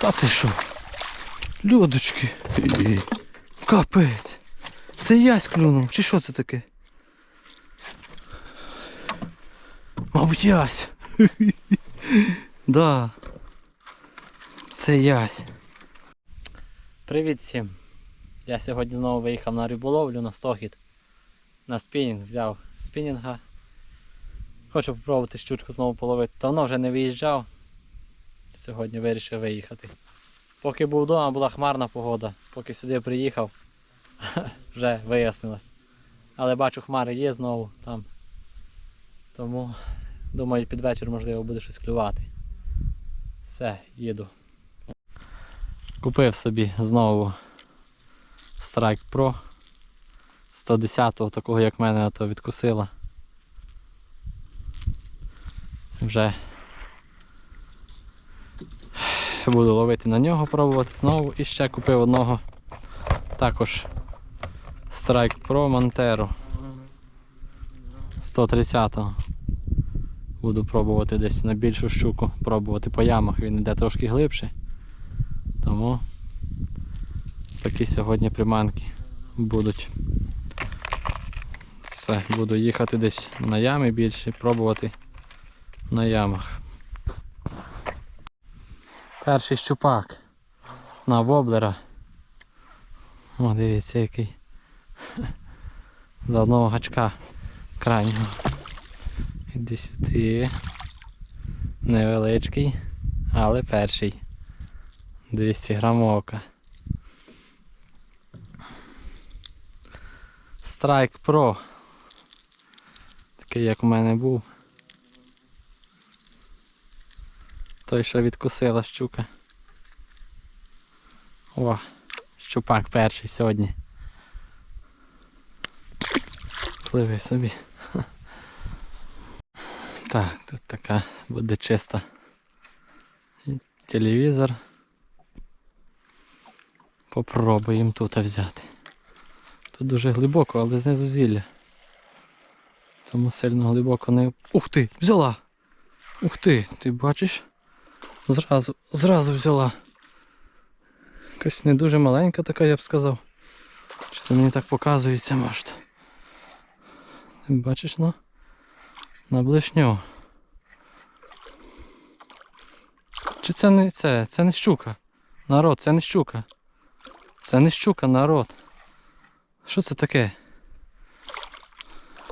Та ти що? Людочки. Капець. Це ясь клюнув, чи що це таке? Мабуть, ясь. Да. Це ясь. Привіт всім. Я сьогодні знову виїхав на риболовлю на стохід. На спінінг взяв спінінга. Хочу спробувати щучку знову половити. Давно вже не виїжджав. Сьогодні вирішив виїхати. Поки був вдома, була хмарна погода. Поки сюди приїхав, вже вияснилось. Але бачу, хмари є знову там. Тому думаю, під вечір можливо буде щось клювати. Все, їду. Купив собі знову Strike Pro 110-го, такого як мене, то відкусила. Вже буду ловити на нього, пробувати знову. І ще купив одного також Strike Pro Montero 130-го. Буду пробувати десь на більшу щуку, пробувати по ямах, він йде трошки глибше. Тому такі сьогодні приманки будуть. Все, буду їхати десь на ями більше, пробувати на ямах. Перший щупак на воблера. О, дивіться який. За одного гачка крайнього. Іди сюди. Невеличкий, але перший. 200 грамовка. Strike Pro. Такий як у мене був. Той, що відкусила щука. О, щупак перший сьогодні. Пливи собі. Так, тут така буде чиста. Телевізор. Попробуємо тут взяти. Тут дуже глибоко, але знизу зілля. Тому сильно глибоко не... Ух ти! Взяла! Ух ти! Ти бачиш? Зразу, зразу взяла. Якась не дуже маленька така, я б сказав. Чи це мені так показується, може. Ти бачиш, ну? На блишню. Чи це не це? Це не щука. Народ, це не щука. Це не щука, народ. Що це таке?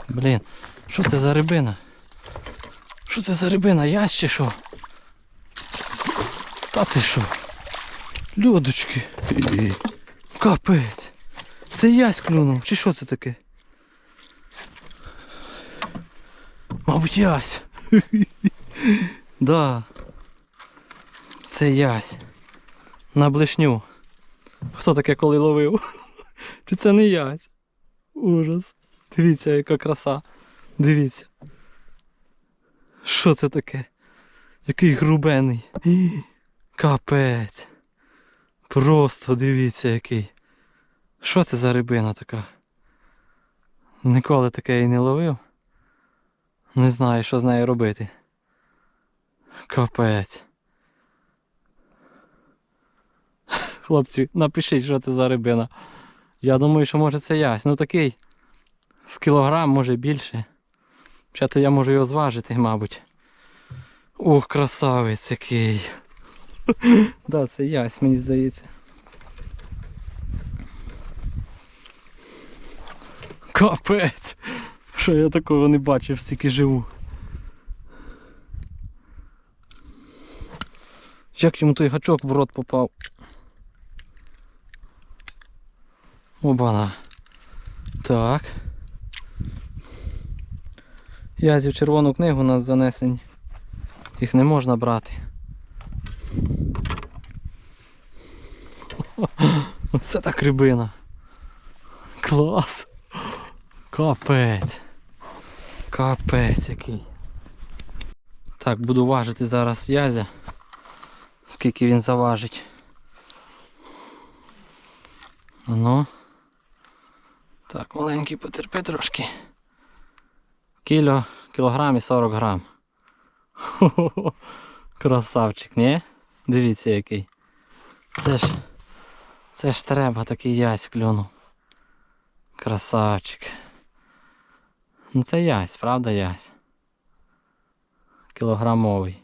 Блін, що це за рибина? Що це за рибина? Чи що? Та ти що? Людочки. Капець. Це ясь клюнув, чи що це таке? Мабуть, ясь. Да. Це ясь. На блишню. Хто таке коли ловив? Чи це не ясь? Ужас. Дивіться, яка краса. Дивіться. Що це таке? Який грубений. Капець. Просто дивіться який. Що це за рибина така? Ніколи таке і не ловив. Не знаю, що з нею робити. Капець. Хлопці, напишіть, що це за рибина. Я думаю, що може це ясь. Ну такий з кілограм, може більше. Ще то я можу його зважити, мабуть. Ох, красавець який. да, це ясь, мені здається. Капець! Що я такого не бачив, стільки живу. Як йому той гачок в рот попав? Обана. Так. Язів червону книгу у нас занесені. Їх не можна брати. Оце так рибина. Клас. Капець. Капець який. Так, буду важити зараз язя. Скільки він заважить. Ну. Так, маленький потерпи трошки. Кіло, кілограм і 40 грам. Хо-хо-хо. Красавчик, ні? Дивіться який. Це ж. Це ж треба такий ясь клюнув. Красавчик. Ну це ясь, правда ясь? Кілограмовий.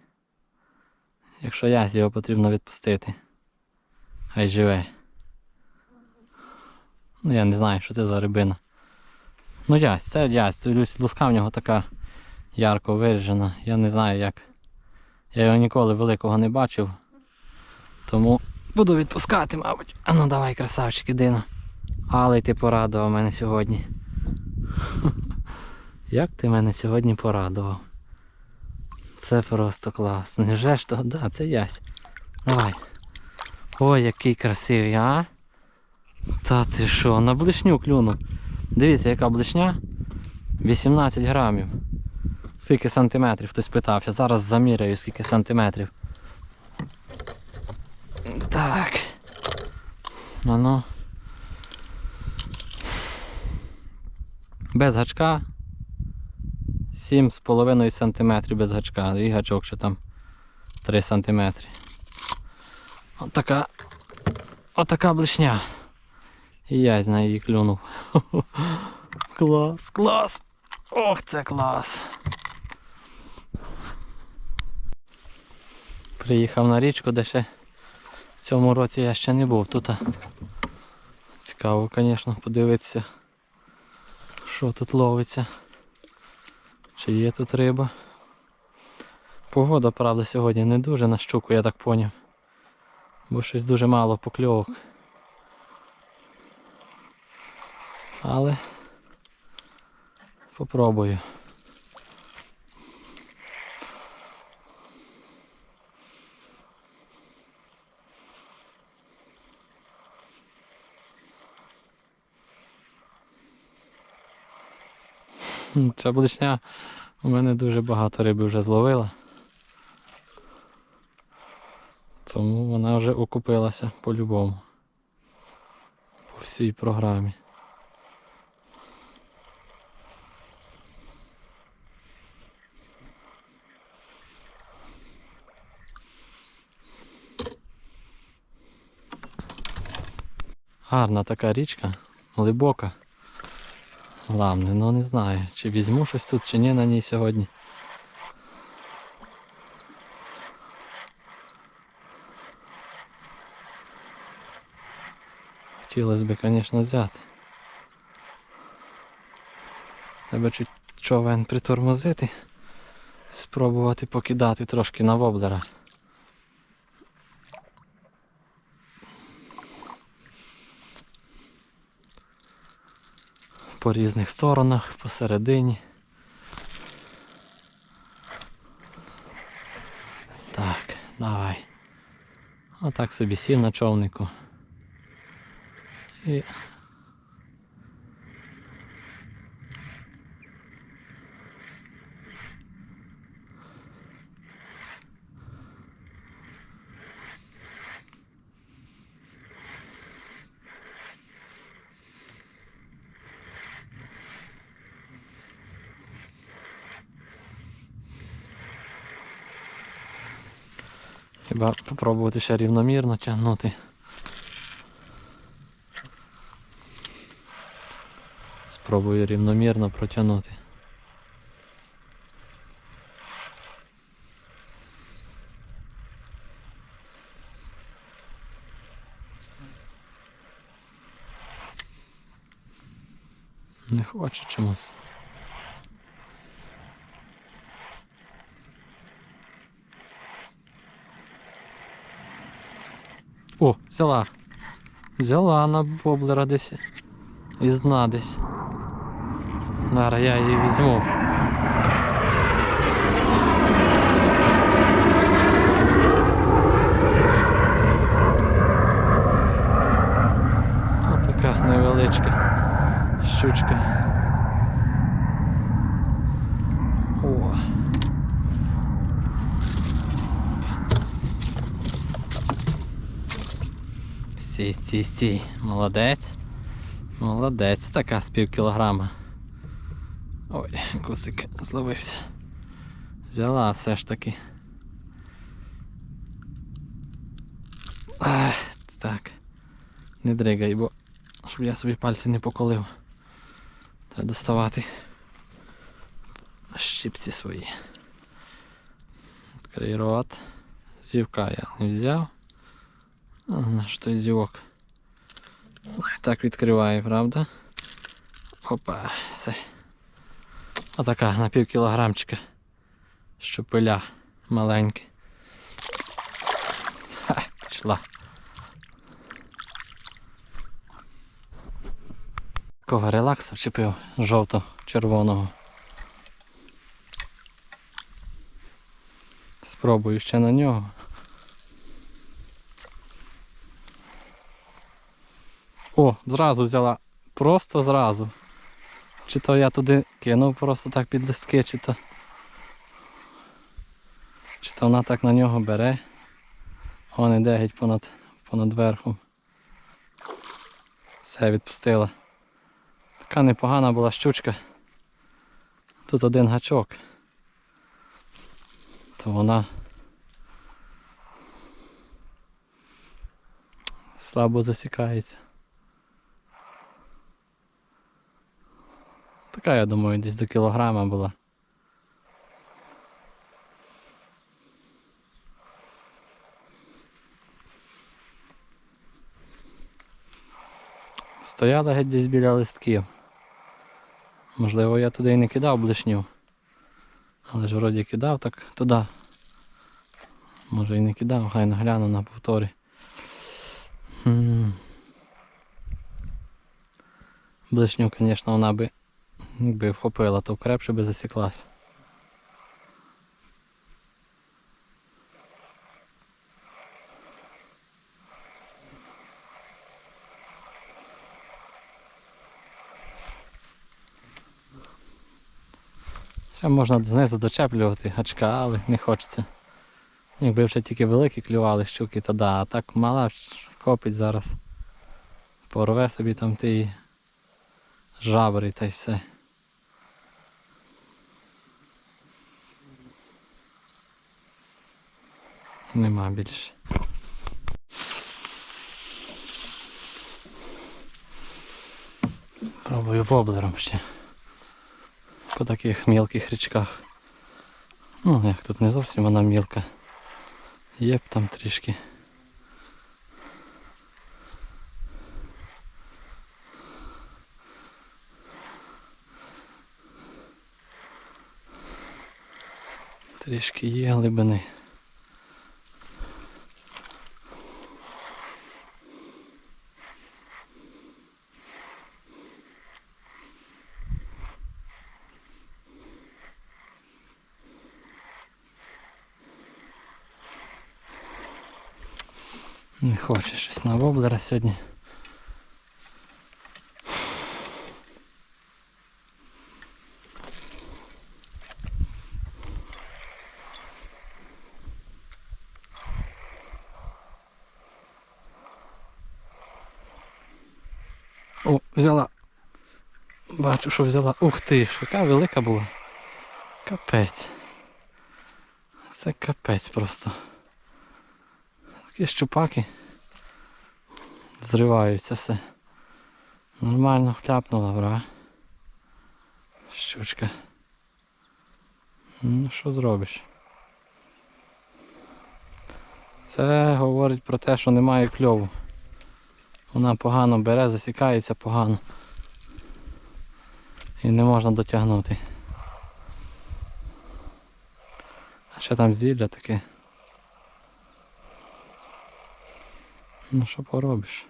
Якщо ясь, його потрібно відпустити. Хай живе. Ну я не знаю, що це за рибина. Ну ясь, це ясь. Луска в нього така ярко виражена. Я не знаю як. Я його ніколи великого не бачив. Тому буду відпускати, мабуть. А ну давай, красавчик, іди. Але ти порадував мене сьогодні. Як ти мене сьогодні порадував? Це просто клас. Невже ж то? Да, це ясь. Давай. Ой, який красивий, а? Та ти що, на блишню клюнув. Дивіться, яка блишня. 18 грамів. Скільки сантиметрів? Хтось питався. Зараз заміряю, скільки сантиметрів. Так. Ну ну. Без гачка. 7,5 см без гачка. І гачок ще там 3 см. Отака. Отака блишня. І я з неї клюнув. Клас, клас! Ох, це клас! Приїхав на річку, де ще цьому році я ще не був. Тут цікаво, звісно, подивитися, що тут ловиться. Чи є тут риба? Погода, правда, сьогодні не дуже на щуку, я так поняв. Бо щось дуже мало покльовок. Але попробую. Ця блишня у мене дуже багато риби вже зловила. Тому вона вже окупилася по-любому. По всій програмі. Гарна така річка, глибока. Ламне, ну не знаю, чи візьму щось тут, чи ні на ній сьогодні. Хотілося б, звісно, взяти. Треба чуть човен притормозити, спробувати покидати трошки на воблера. По різних сторонах, посередині. Так, давай. Отак собі сів на човнику. І попробувати ще рівномірно тягнути. Спробую рівномірно протягнути. Не хоче чомусь. О, взяла. Взяла на воблера десь. Із дна десь. Зараз я її візьму. Ось така невеличка щучка. О. Стій, стій, стій. Молодець. Молодець, така з пів кілограма. Ой, кусик зловився. Взяла все ж таки. Ех, так. Не дригай, бо щоб я собі пальці не поколив. Треба доставати щипці свої. Відкрий рот. Зівка я не взяв. А, наш той зівок. Так відкриває, правда? Опа, все. Отака на пів кілограмчика. Щупиля маленьке. Ха, пішла. Такого релакса вчепив жовто-червоного. Спробую ще на нього. О, зразу взяла. Просто зразу. Чи то я туди кинув просто так під листки, чи то. Чи то вона так на нього бере. Вон іде геть понад, понад верхом. Все відпустила. Така непогана була щучка. Тут один гачок. То вона слабо засікається. Така, я думаю, десь до кілограма була. Стояла геть десь біля листків. Можливо, я туди і не кидав блишню. Але ж вроді кидав, так туди. Може і не кидав, хай нагляну на повторі. Блишню, звісно, вона би якби вхопила, то крепше би засіклась. Ще можна знизу дочеплювати гачка, але не хочеться. Якби вже тільки великі клювали щуки, то да, а так мала хопить зараз. Порве собі там ті жабри та й все. Нема більше. Пробую воблером ще. По таких мілких річках. Ну, як тут не зовсім вона мілка. Є б там трішки. Трішки є глибини. Хоче щось на воблера сьогодні. О, взяла. Бачу, що взяла. Ух ти, ж, яка велика була. Капець. Це капець просто. Такі щупаки. Зриваються все. Нормально хляпнула, бра. Щучка. Ну що зробиш? Це говорить про те, що немає кльову. Вона погано бере, засікається погано. І не можна дотягнути. А ще там зілля таке. Ну що поробиш?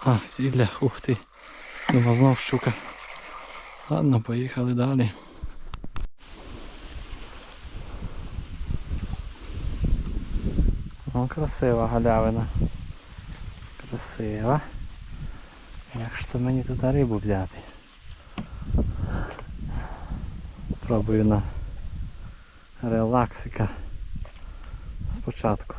А, зілля, ух ти. Думав знов щука. Ладно, поїхали далі. О, красива галявина. Красива. Як ж то мені тут рибу взяти? Пробую на релаксика спочатку.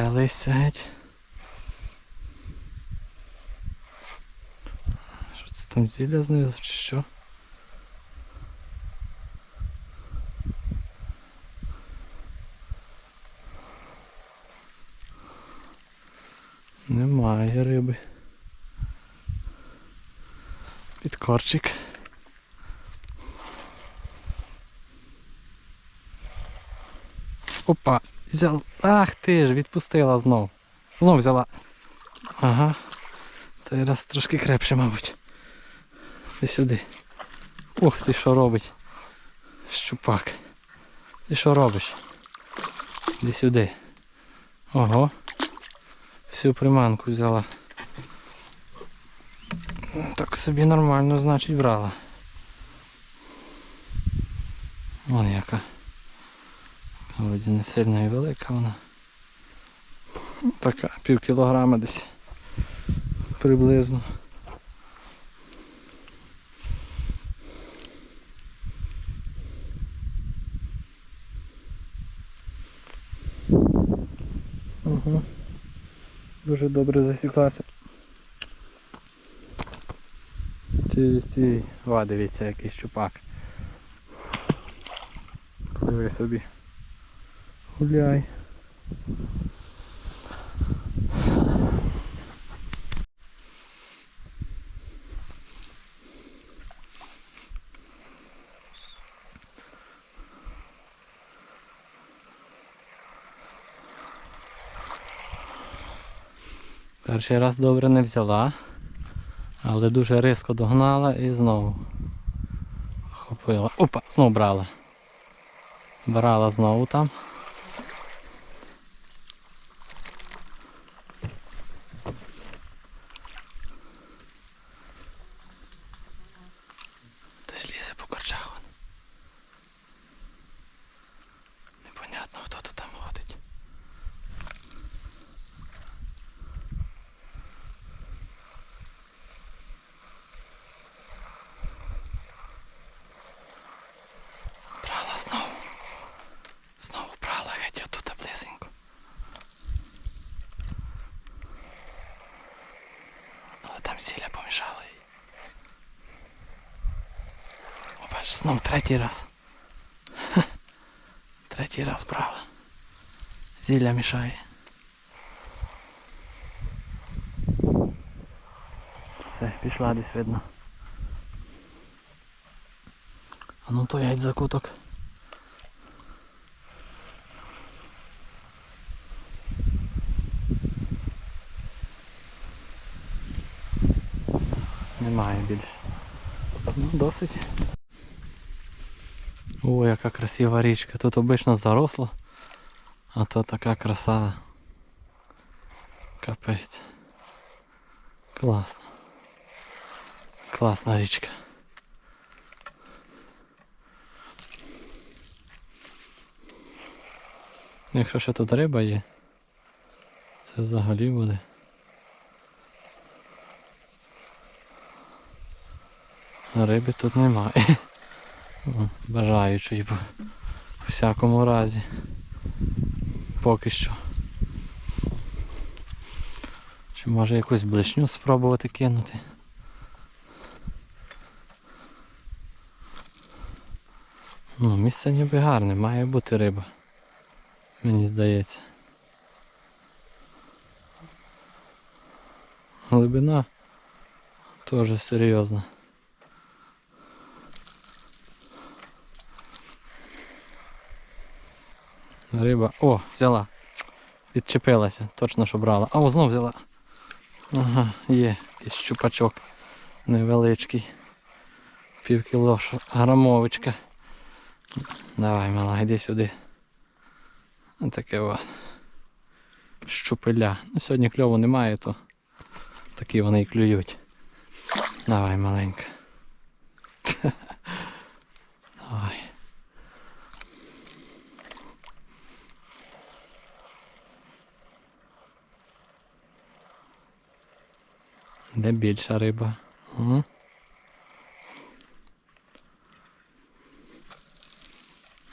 Підтелися геть. Що це там зілля знизу чи що? Немає риби. Підкорчик. Опа, взяла. Ах ти ж, відпустила знов. Знов взяла. Ага. Цей раз трошки крепше, мабуть. Ти сюди. Ух ти що робить. Щупак. Ти що робиш? Іди сюди. Ого. Всю приманку взяла. Так собі нормально, значить, брала. Вон яка. Вроді не сильно і велика вона. Така, пів кілограма десь. Приблизно. Угу. Дуже добре засіклася. Через ці... О, дивіться, який щупак. Пливи собі. Гуляй. Перший раз добре не взяла, але дуже різко догнала і знову хопила. Опа, знову брала. Брала знову там. Хтось лізе по корчах. вон. Непонятно, хто то там ходить. Брала знову. Знову брала геть отут близенько. Але там сіля помішала їй. О, бачиш, знов третій раз. Ха. Третій раз брала. Зілля мішає. Все, пішла десь видно. А ну то геть закуток. Немає більше. Ну, досить. О, яка красива річка. Тут обично заросло, а то така краса. Капець. Класно. Класна річка. Якщо ще тут риба є, це взагалі буде. Риби тут немає. О, Бажаючої по по всякому разі. Поки що. Чи може якусь блишню спробувати кинути? Ну, місце ніби гарне, має бути риба. Мені здається. Глибина теж серйозна. Риба. О, взяла. Відчепилася, точно що брала. А о, знов взяла. Ага, є, якийсь щупачок невеличкий. Пів кіло грамовочка. Давай, мала, йди сюди. Ось таке от. Щупеля. Ну, сьогодні кльову немає, то такі вони і клюють. Давай, маленька. Де більша риба.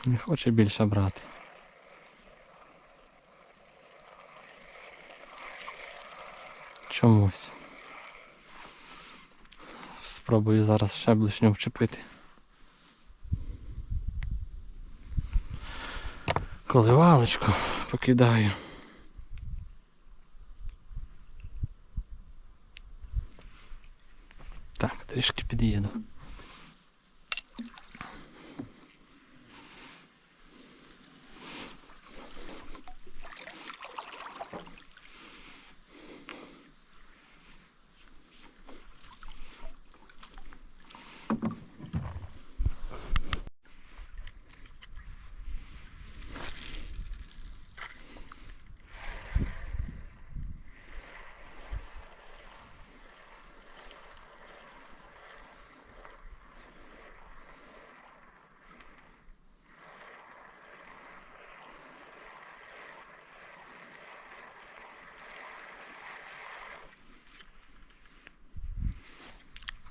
Не хоче більше брати. Чомусь. Спробую зараз щеблишню вчепити. Коливалочку покидаю. Так,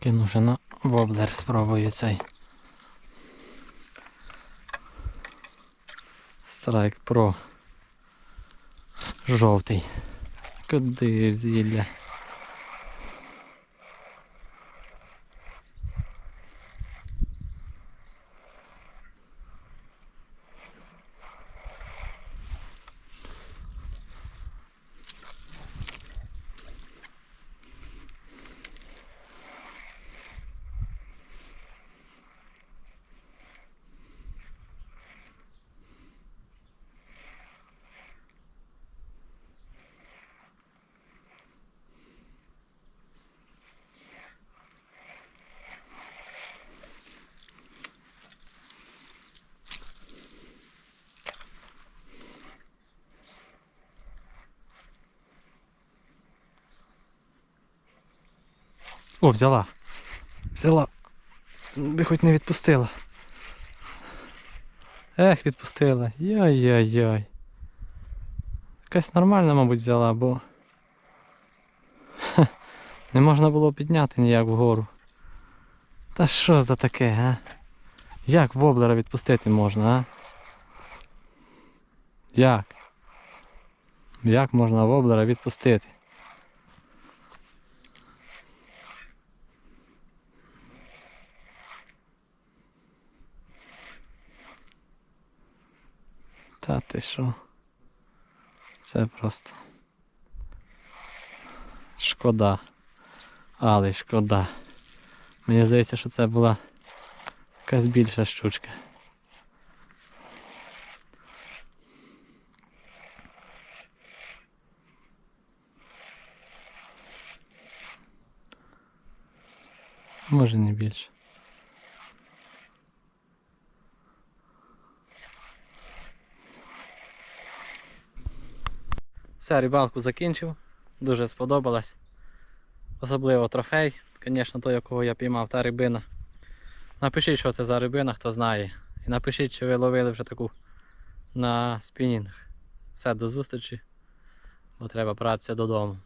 Кину вже на воблер спробую цей. Strike Pro. Жовтий. Куди зілля? О, взяла. Взяла. Би хоч не відпустила. Ех, відпустила. Йой-йой-йой. Якась нормальна, мабуть, взяла, бо Ха, не можна було підняти ніяк вгору. Та що за таке, а? Як воблера відпустити можна, а? Як? Як можна воблера відпустити? Та ти що? Це просто. Шкода. Але шкода. Мені здається, що це була якась більша щучка. Може не більше. Все, рибалку закінчив. Дуже сподобалось. Особливо трофей. Звісно, той, якого я піймав, та рибина. Напишіть, що це за рибина, хто знає. І напишіть, чи ви ловили вже таку на спінінг. Все, до зустрічі, бо треба братися додому.